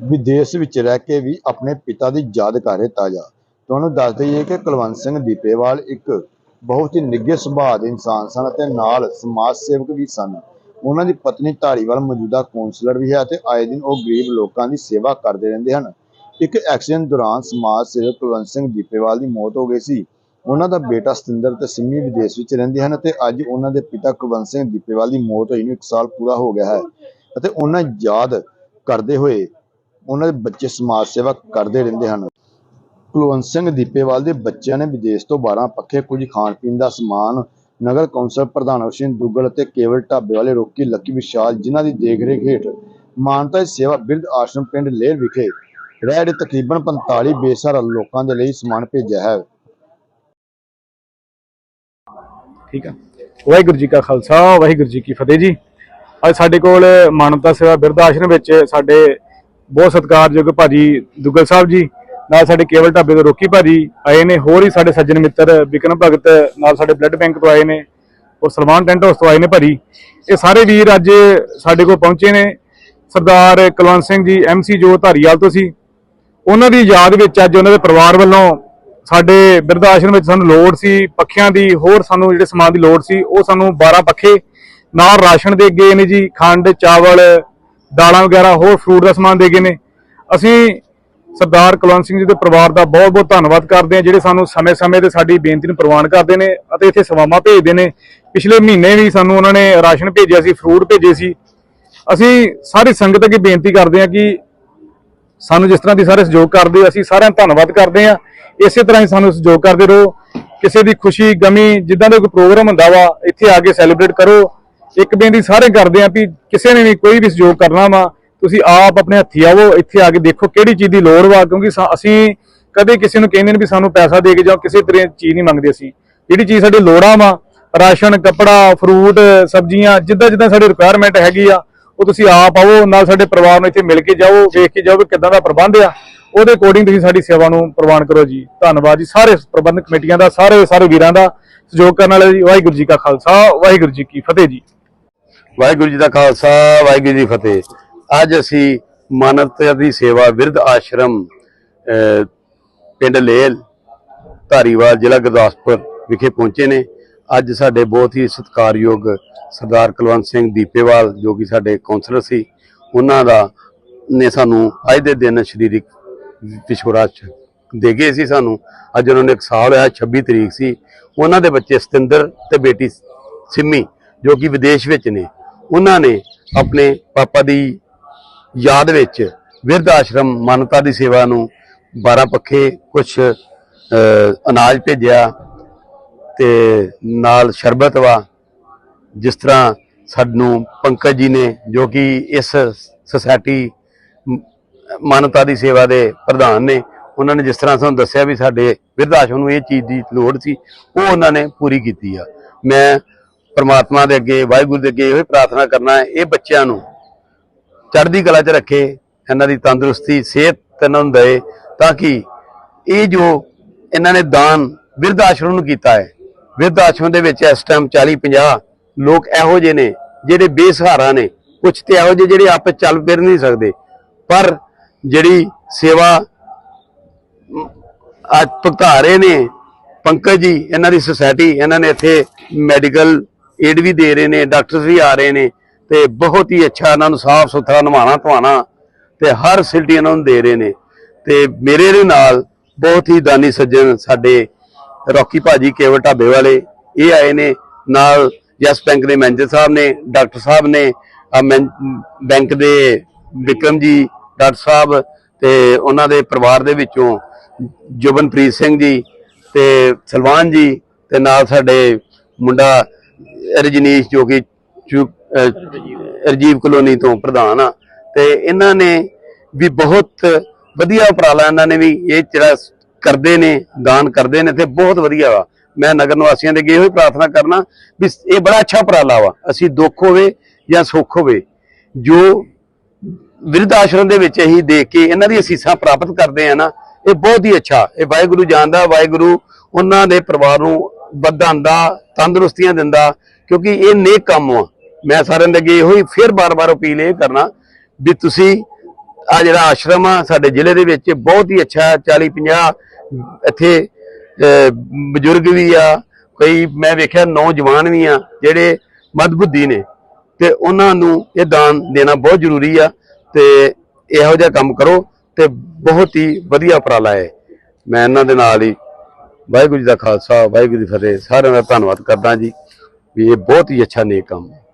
ਵਿਦੇਸ਼ ਵਿੱਚ ਰਹਿ ਕੇ ਵੀ ਆਪਣੇ ਪਿਤਾ ਦੀ ਯਾਦ ਕਰ ਰਹੇ ਤਾਜਾ ਤੁਹਾਨੂੰ ਦੱਸ ਦਈਏ ਕਿ ਕੁਲਵੰਤ ਸਿੰਘ ਦੀਪੇਵਾਲ ਇੱਕ ਬਹੁਤ ਹੀ ਨਿੱਘੇ ਸੁਭਾਅ ਦੇ ਇਨਸਾਨ ਸਨ ਅਤੇ ਨਾਲ ਸਮਾਜ ਸੇਵਕ ਵੀ ਸਨ। ਉਹਨਾਂ ਦੀ ਪਤਨੀ ਧਾਰੀਵਾਲ ਮੌਜੂਦਾ ਕੌਂਸਲਰ ਵੀ ਹੈ ਅਤੇ ਆਏ ਦਿਨ ਉਹ ਗਰੀਬ ਲੋਕਾਂ ਦੀ ਸੇਵਾ ਕਰਦੇ ਰਹਿੰਦੇ ਹਨ। ਇੱਕ ਐਕਸੀਡੈਂਟ ਦੌਰਾਨ ਸਮਾਜ ਸੇਵਕ ਕੁਲਵੰਤ ਸਿੰਘ ਦੀਪੇਵਾਲ ਦੀ ਮੌਤ ਹੋ ਗਈ ਸੀ। ਉਹਨਾਂ ਦਾ ਬੇਟਾ ਸਤਿੰਦਰ ਤੇ ਸਿੰਮੀ ਵਿਦੇਸ਼ ਵਿੱਚ ਰਹਿੰਦੇ ਹਨ ਅਤੇ ਅੱਜ ਉਹਨਾਂ ਦੇ ਪਿਤਾ ਕੁਲਵੰਤ ਸਿੰਘ ਦੀਪੇਵਾਲ ਦੀ ਮੌਤ ਹੋਈ ਨੂੰ ਇੱਕ ਸਾਲ ਪੂਰਾ ਹੋ ਗਿਆ ਹੈ ਅਤੇ ਉਹਨਾਂ ਯਾਦ ਕਰਦੇ ਹੋਏ ਉਹਨਾਂ ਦੇ ਬੱਚੇ ਸਮਾਜ ਸੇਵਾ ਕਰਦੇ ਰਹਿੰਦੇ ਹਨ। ਕੁਲਵੰਤ ਸਿੰਘ ਦੀਪੇਵਾਲ ਦੇ ਬੱਚਿਆਂ ਨੇ ਵਿਦੇਸ਼ ਤੋਂ 12 ਪੱਖੇ ਕੁਝ ਖਾਣ ਪੀਣ ਦਾ ਸਮਾਨ ਨਗਰ ਕੌਂਸਲ ਪ੍ਰਧਾਨ ਹੁਸੈਨ ਦੁੱਗਲ ਅਤੇ ਕੇਵਲ ਢਾਬੇ ਵਾਲੇ ਰੋਕੀ ਲੱਕੀ ਵਿਸ਼ਾਲ, ਜਿਨ੍ਹਾਂ ਦੀ ਦੇਖਰੇਖ ਹੇਠ ਮਾਨਤਾ ਸੇਵਾ ਬਿਰਧ ਆਸ਼ਰਮ ਪਿੰਡ ਲੇਰ ਵਿਖੇ ਰਹਿ ਰਹੇ ਤਕਰੀਬਨ 45 ਬੇਸਹਾਰਾ ਲੋਕਾਂ ਦੇ ਲਈ ਸਮਾਨ ਭੇਜਿਆ ਹੈ। ਠੀਕ ਆ। ਵਾਹਿਗੁਰੂ ਜੀ ਕਾ ਖਾਲਸਾ, ਵਾਹਿਗੁਰੂ ਜੀ ਕੀ ਫਤਿਹ ਜੀ। ਅੱਜ ਸਾਡੇ ਕੋਲ ਮਾਨਵਤਾ ਸੇਵਾ ਬਿਰਧ ਆਸ਼ਰਮ ਵਿੱਚ ਸਾਡੇ ਬਹੁਤ ਸਤਿਕਾਰਯੋਗ ਭਾਜੀ ਦੁੱਗਲ ਸਾਹਿਬ ਜੀ, ਨਾਲ ਸਾਡੇ ਕੇਵਲ ਢਾਬੇ ਤੋਂ ਰੋਕੀ ਭਾਜੀ ਆਏ ਨੇ, ਹੋਰ ਹੀ ਸਾਡੇ ਸੱਜਣ ਮਿੱਤਰ ਵਿਕਰਮ ਭਗਤ ਨਾਲ ਸਾਡੇ ਬਲੱਡ ਬੈਂਕ ਤੋਂ ਆਏ ਨੇ ਔਰ ਸਲਮਾਨ ਟੈਂਟ ਹਾਊਸ ਤੋਂ ਆਏ ਨੇ ਭਾਜੀ। ਇਹ ਸਾਰੇ ਵੀਰ ਅੱਜ ਸਾਡੇ ਕੋਲ ਪਹੁੰਚੇ ਨੇ। ਸਰਦਾਰ ਕੁਲਵੰਤ ਸਿੰਘ ਜੀ ਐਮਸੀ ਜੋ ਧਾਰੀਵਾਲ ਤੋਂ ਸੀ। ਉਹਨਾਂ ਦੀ ਯਾਦ ਵਿੱਚ ਅੱਜ ਉਹਨਾਂ ਦੇ ਪਰਿਵਾਰ ਵੱਲੋਂ ਸਾਡੇ ਬਿਰਧ ਆਸ਼ਰਮ ਵਿੱਚ ਸਾਨੂੰ ਲੋੜ ਸੀ, ਪੱਖਿਆਂ ਦੀ, ਹੋਰ ਸਾਨੂੰ ਜਿਹੜੇ ਸਮਾਨ ਦੀ ਲੋੜ ਸੀ, ਉਹ ਸਾਨੂੰ 12 ਪੱਖੇ, ਨਾਲ ਰਾਸ਼ਨ ਦੇ ਅੱਗੇ ਨੇ ਜੀ, ਖੰਡ, ਚਾਵਲ ਦਾਲਾਂ ਵਗੈਰਾ, ਹੋਰ ਫਰੂਟ ਦਾ ਸਮਾਨ ਦੇ ਗਏ ਨੇ। ਅਸੀਂ ਸਰਦਾਰ ਕੁਲਵੰਤ ਸਿੰਘ ਜੀ ਦੇ ਪਰਿਵਾਰ ਦਾ ਬਹੁਤ ਬਹੁਤ ਧੰਨਵਾਦ ਕਰਦੇ ਹਾਂ, ਜਿਹੜੇ ਸਾਨੂੰ ਸਮੇਂ-ਸਮੇਂ ਤੇ ਸਾਡੀ ਬੇਨਤੀ ਨੂੰ ਪ੍ਰਵਾਨ ਕਰਦੇ ਨੇ ਅਤੇ ਇੱਥੇ ਸੇਵਾਵਾਂ ਭੇਜਦੇ ਨੇ। ਪਿਛਲੇ ਮਹੀਨੇ ਵੀ ਸਾਨੂੰ ਉਹਨਾਂ ਨੇ ਰਾਸ਼ਨ ਭੇਜਿਆ ਸੀ ਫਰੂਟ ਭੇਜੇ ਸੀ। ਅਸੀਂ ਸਾਰੀ ਸੰਗਤ ਅੱਗੇ ਬੇਨਤੀ ਕਰਦੇ ਹਾਂ ਕਿ ਸਾਨੂੰ ਜਿਸ ਤਰ੍ਹਾਂ ਦੀ ਸਾਰੇ ਸਹਿਯੋਗ ਕਰਦੇ, ਅਸੀਂ ਸਾਰਿਆਂ ਦਾ ਧੰਨਵਾਦ ਕਰਦੇ ਹਾਂ। ਇਸੇ ਤਰ੍ਹਾਂ ਹੀ ਸਾਨੂੰ ਸਹਿਯੋਗ ਕਰਦੇ ਰਹੋ। ਕਿਸੇ ਦੀ ਖੁਸ਼ੀ, ਗਮੀ, ਜਿੱਦਾਂ ਦਾ ਕੋਈ ਪ੍ਰੋਗਰਾਮ ਹੁੰਦਾ ਵਾ, ਇੱਥੇ ਆ ਕੇ ਸੈਲੀਬ੍ਰੇਟ ਕਰੋ। ਇੱਕ ਬੇਨਤੀ ਸਾਰੇ ਕਰਦੇ ਆ ਵੀ ਕਿਸੇ ਨੇ ਵੀ ਕੋਈ ਵੀ ਸਹਿਯੋਗ ਕਰਨਾ ਵਾ, ਤੁਸੀਂ ਆਪ ਆਪਣੇ ਹੱਥੀ ਆਵੋ, ਇੱਥੇ ਆ ਕੇ ਦੇਖੋ ਕਿਹੜੀ ਚੀਜ਼ ਦੀ ਲੋੜ ਵਾ, ਕਿਉਂਕਿ ਅਸੀਂ ਕਦੇ ਕਿਸੇ ਨੂੰ ਕਹਿੰਦੇ ਨੇ ਵੀ ਸਾਨੂੰ ਪੈਸਾ ਦੇ ਕੇ ਜਾਓ, ਕਿਸੇ ਤਰ੍ਹਾਂ ਚੀਜ਼ ਨਹੀਂ ਮੰਗਦੇ ਅਸੀਂ। ਜਿਹੜੀ ਚੀਜ਼ ਸਾਡੀ ਲੋੜਾਂ ਵਾ, ਰਾਸ਼ਨ, ਕੱਪੜਾ ਫਰੂਟ ਸਬਜ਼ੀਆਂ, ਜਿੱਦਾਂ ਜਿੱਦਾਂ ਸਾਡੀ ਰਿਕੁਆਇਰਮੈਂਟ ਹੈਗੀ ਆ, ਉਹ ਤੁਸੀਂ ਆਪ ਆਵੋ, ਨਾਲ ਸਾਡੇ ਪਰਿਵਾਰ ਨੂੰ ਇੱਥੇ ਮਿਲ ਕੇ ਜਾਓ, ਵੇਖ ਕੇ ਜਾਓ ਵੀ ਕਿੱਦਾਂ ਦਾ ਪ੍ਰਬੰਧ ਆ। ਉਹਦੇ ਅਕੋਰਡਿੰਗ ਤੁਸੀਂ ਸਾਡੀ ਸੇਵਾ ਨੂੰ ਪ੍ਰਵਾਨ ਕਰੋ ਜੀ। ਧੰਨਵਾਦ ਜੀ, ਸਾਰੇ ਪ੍ਰਬੰਧਕ ਕਮੇਟੀਆਂ ਦਾ ਸਾਰੇ ਸਾਰੇ ਵੀਰਾਂ ਦਾ ਸਹਿਯੋਗ ਕਰਨ ਵਾਲੇ ਜੀ। ਵਾਹਿਗੁਰੂ ਜੀ ਕਾ ਖਾਲਸਾ, ਵਾਹਿਗੁਰੂ ਜੀ ਕੀ ਫਤਿਹ ਜੀ। ਵਾਹਿਗੁਰੂ ਜੀ ਦਾ ਖਾਲਸਾ, ਵਾਹਿਗੁਰੂ ਜੀ ਫਤਿਹ। ਅੱਜ ਅਸੀਂ ਮਾਨਵਤਾ ਦੀ ਸੇਵਾ ਵਿਰਧ ਆਸ਼ਰਮ ਪਿੰਡ ਲੇਲ, ਧਾਰੀਵਾਲ, ਜ਼ਿਲ੍ਹਾ ਗੁਰਦਾਸਪੁਰ ਵਿਖੇ ਪਹੁੰਚੇ ਨੇ। ਅੱਜ ਸਾਡੇ ਬਹੁਤ ਹੀ ਸਤਿਕਾਰਯੋਗ ਸਰਦਾਰ ਕੁਲਵੰਤ ਸਿੰਘ ਦੀਪੇਵਾਲ, ਜੋ ਕਿ ਸਾਡੇ ਕੌਂਸਲਰ ਸੀ, ਉਹਨਾਂ ਦਾ ਨੇ ਸਾਨੂੰ ਅੱਜ ਦੇ ਦਿਨ ਸਰੀਰਕ ਵਿਸ਼ਵਰਾਜ ਦੇ ਗਏ ਸੀ ਸਾਨੂੰ। ਅੱਜ ਉਹਨਾਂ ਨੇ ਇੱਕ ਸਾਲ ਹੋਇਆ 26 ਤਰੀਕ ਸੀ। ਉਹਨਾਂ ਦੇ ਬੱਚੇ ਸਤਿੰਦਰ ਤੇ ਬੇਟੀ ਸਿੰਮੀ, ਜੋ ਕਿ ਵਿਦੇਸ਼ ਵਿੱਚ ਨੇ। ਉਹਨਾਂ ਨੇ ਆਪਣੇ ਪਾਪਾ ਦੀ ਯਾਦ ਵਿੱਚ ਵਿਰਧ ਆਸ਼ਰਮ ਮਾਨਵਤਾ ਦੀ ਸੇਵਾ ਨੂੰ 12 ਪੱਖੇ ਕੁਝ ਅਨਾਜ ਭੇਜਿਆ ਤੇ ਨਾਲ ਸ਼ਰਬਤ ਵਾ, ਜਿਸ ਤਰ੍ਹਾਂ ਸਾਨੂੰ ਪੰਕਜ ਜੀ ਨੇ, ਜੋ ਕਿ ਇਸ ਸੁਸਾਇਟੀ ਮਾਨਵਤਾ ਦੀ ਸੇਵਾ ਦੇ ਪ੍ਰਧਾਨ ਨੇ, ਉਹਨਾਂ ਨੇ ਜਿਸ ਤਰ੍ਹਾਂ ਸਾਨੂੰ ਦੱਸਿਆ ਵੀ ਸਾਡੇ ਵਿਰਧ ਆਸ਼ਰਮ ਨੂੰ ਇਹ ਚੀਜ਼ ਦੀ ਲੋੜ ਸੀ, ਉਹ ਉਹਨਾਂ ਨੇ ਪੂਰੀ ਕੀਤੀ ਆ। ਮੈਂ ਪਰਮਾਤਮਾ ਦੇ ਅੱਗੇ, ਵਾਹਿਗੁਰੂ ਦੇ ਅੱਗੇ ਇਹੋ ਹੀ ਪ੍ਰਾਰਥਨਾ ਕਰਨਾ ਹੈ, ਇਹ ਬੱਚਿਆਂ ਨੂੰ ਚੜ੍ਹਦੀ ਕਲਾ 'ਚ ਰੱਖੇ, ਇਹਨਾਂ ਦੀ ਤੰਦਰੁਸਤੀ, ਸਿਹਤ ਇਹਨਾਂ ਨੂੰ ਦੇ ਤਾਂ ਕਿ ਇਹ ਜੋ ਇਹਨਾਂ ਨੇ ਦਾਨ ਬਿਰਧ ਆਸ਼ਰਮ ਨੂੰ ਕੀਤਾ ਹੈ, ਬਿਰਧ ਆਸ਼ਰਮ ਦੇ ਵਿੱਚ ਇਸ ਟਾਈਮ 40 50 ਲੋਕ ਇਹੋ ਜਿਹੇ ਨੇ, ਜਿਹੜੇ ਬੇਸਹਾਰਾ ਨੇ ਕੁਝ ਤੇ ਇਹੋ ਜਿਹੇ ਜਿਹੜੇ ਆਪੇ ਚੱਲ ਫਿਰ ਨਹੀਂ ਸਕਦੇ, ਪਰ ਜਿਹੜੀ ਸੇਵਾ ਅੱਜ ਭੁਗਤਾ ਰਹੇ ਨੇ, ਪੰਕਜ ਜੀ, ਇਹਨਾਂ ਦੀ ਸੁਸਾਇਟੀ ਇਹਨਾਂ ਨੇ ਇੱਥੇ ਮੈਡੀਕਲ ਏਡ ਵੀ ਦੇ ਰਹੇ ਨੇ ਡਾਕਟਰਸ ਵੀ ਆ ਰਹੇ ਨੇ ਤੇ ਬਹੁਤ ਹੀ ਅੱਛਾ ਇਹਨਾਂ ਨੂੰ ਸਾਫ਼ ਸੁਥਰਾ ਨਵਾਣਾ ਧਵਾਣਾ ਤੇ ਹਰ ਫੈਸਿਲਿਟੀ ਇਹਨਾਂ ਨੂੰ ਦੇ ਰਹੇ ਨੇ ਤੇ ਮੇਰੇ ਦੇ ਨਾਲ ਬਹੁਤ ਹੀ ਦਾਨੀ ਸੱਜਣ ਸਾਡੇ ਰੌਕੀ ਭਾਜੀ ਕੇਵਲ ਢਾਬੇ ਵਾਲੇ, ਇਹ ਆਏ ਨੇ, ਨਾਲ ਯਸ ਬੈਂਕ ਦੇ ਮੈਨੇਜਰ ਸਾਹਿਬ ਨੇ, ਡਾਕਟਰ ਸਾਹਿਬ ਨੇ ਆਹ ਬੈਂਕ ਦੇ ਵਿਕਰਮ ਜੀ, ਡਾਕਟਰ ਸਾਹਿਬ ਤੇ ਉਹਨਾਂ ਦੇ ਪਰਿਵਾਰ ਦੇ ਵਿੱਚੋਂ ਜੁਬਨਪ੍ਰੀਤ ਸਿੰਘ ਜੀ ਤੇ ਸਲਵਾਨ ਜੀ ਤੇ ਨਾਲ ਸਾਡੇ ਮੁੰਡਾ ਰਜਨੀਸ਼ ਜੋ ਕਿ ਚੂ- ਰਜੀਵ ਕਲੋਨੀ ਤੋਂ ਪ੍ਰਧਾਨ ਆ। ਤੇ ਇਹਨਾਂ ਨੇ ਵੀ ਬਹੁਤ ਵਧੀਆ ਉਪਰਾਲਾ ਇਹਨਾਂ ਨੇ ਵੀ ਇਹ ਜਿਹੜਾ ਕਰਦੇ ਨੇ, ਦਾਨ ਕਰਦੇ ਨੇ ਤੇ ਬਹੁਤ ਵਧੀਆ ਵਾ। ਮੈਂ ਨਗਰ ਨਿਵਾਸੀਆਂ ਦੇ ਅੱਗੇ ਇਹੋ ਹੀ ਪ੍ਰਾਰਥਨਾ ਕਰਨਾ ਵੀ ਇਹ ਬੜਾ ਅੱਛਾ ਉਪਰਾਲਾ ਵਾ। ਅਸੀਂ ਦੁੱਖ ਹੋਵੇ ਜਾਂ ਸੁੱਖ ਹੋਵੇ, ਜੋ ਵਿਰਧ ਆਸ਼ਰਮ ਦੇ ਵਿੱਚ ਅਸੀਂ ਦੇਖ ਕੇ ਇਹਨਾਂ ਦੀ ਅਸੀਸਾਂ ਪ੍ਰਾਪਤ ਕਰਦੇ ਆ ਨਾ, ਇਹ ਬਹੁਤ ਹੀ ਅੱਛਾ। ਇਹ ਵਾਹਿਗੁਰੂ ਜਾਣਦਾ, ਵਾਹਿਗੁਰੂ ਉਹਨਾਂ ਦੇ ਪਰਿਵਾਰ ਨੂੰ ਵਧਾਉਂਦਾ, ਤੰਦਰੁਸਤੀਆਂ ਦਿੰਦਾ ਕਿਉਂਕਿ ਇਹ ਨੇਕ ਕੰਮ ਆ। ਮੈਂ ਸਾਰਿਆਂ ਦੇ ਅੱਗੇ ਇਹੋ ਹੀ ਫਿਰ ਬਾਰ-ਬਾਰ ਅਪੀਲ ਇਹ ਕਰਨਾ ਵੀ ਤੁਸੀਂ ਆ ਜਿਹੜਾ ਆਸ਼ਰਮ ਆ ਸਾਡੇ ਜ਼ਿਲ੍ਹੇ ਦੇ ਵਿੱਚ ਬਹੁਤ ਹੀ ਅੱਛਾ 40 50 ਇੱਥੇ ਬਜ਼ੁਰਗ ਵੀ ਆ, ਕਈ ਮੈਂ ਵੇਖਿਆ ਨੌਜਵਾਨ ਵੀ ਆ, ਜਿਹੜੇ ਮਦਬੁੱਧੀ ਨੇ। ਤੇ ਉਹਨਾਂ ਨੂੰ ਇਹ ਦਾਨ ਦੇਣਾ ਬਹੁਤ ਜ਼ਰੂਰੀ ਆ ਤੇ ਇਹੋ ਜਿਹਾ ਕੰਮ ਕਰੋ ਤੇ ਬਹੁਤ ਹੀ ਵਧੀਆ ਉਪਰਾਲਾ ਹੈ। ਮੈਂ ਇਹਨਾਂ ਦੇ ਨਾਲ ਹੀ ਵਾਹਿਗੁਰੂ ਜੀ ਦਾ ਖਾਲਸਾ, ਵਾਹਿਗੁਰੂ ਜੀ ਫਤਿਹ, ਸਾਰਿਆਂ ਦਾ ਧੰਨਵਾਦ ਕਰਦਾ ਜੀ। ਵੀ ਇਹ ਬਹੁਤ ਹੀ ਅੱਛਾ ਨੇਕ ਕੰਮ ਹੈ।